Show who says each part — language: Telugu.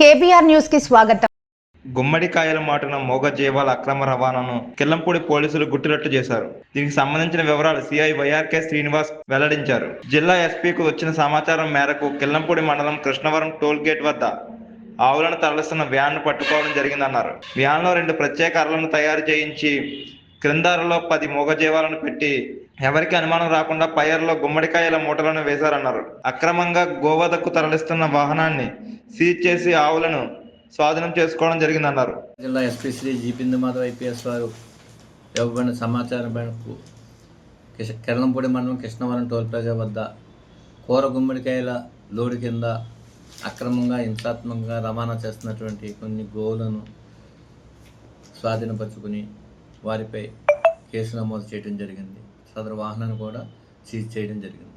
Speaker 1: కేబీఆర్ న్యూస్కి స్వాగతం.
Speaker 2: గుమ్మడికాయల మాటున మోగ జీవాల అక్రమ రవాణాను కిల్లంపూడి పోలీసులు గుట్టినట్టు చేశారు. దీనికి సంబంధించిన వివరాలు సిఐ వైఆర్కే శ్రీనివాస్ వెల్లడించారు. జిల్లా ఎస్పీకు వచ్చిన సమాచారం మేరకు కిల్లంపూడి మండలం కృష్ణవరం టోల్ గేట్ వద్ద ఆవులను తరలిస్తున్న వ్యాన్ను పట్టుకోవడం జరిగిందన్నారు. వ్యాన్లో రెండు ప్రత్యేక అరలను తయారు చేయించి క్రిందారలో పది మూగజీవాలను పెట్టి ఎవరికి అనుమానం రాకుండా పైర్లో గుమ్మడికాయల మూటలను వేశారన్నారు. అక్రమంగా గోవదకు తరలిస్తున్న వాహనాన్ని సీజ్ చేసి ఆవులను స్వాధీనం చేసుకోవడం జరిగిందన్నారు.
Speaker 3: జిల్లా SP Shri G Bindu Madhav IPS వారు ఇవ్వబడిన సమాచారం మేరకు కిష మండలం కృష్ణవరం టోల్ ప్లాజా వద్ద కూర గుమ్మడికాయల లోడు కింద అక్రమంగా హింసాత్మకంగా రవాణా చేస్తున్నటువంటి కొన్ని గోవులను స్వాధీనపరుచుకుని వారిపై కేసు నమోదు చేయడం జరిగింది. సదరు వాహనాన్ని కూడా సీజ్ చేయడం జరిగింది.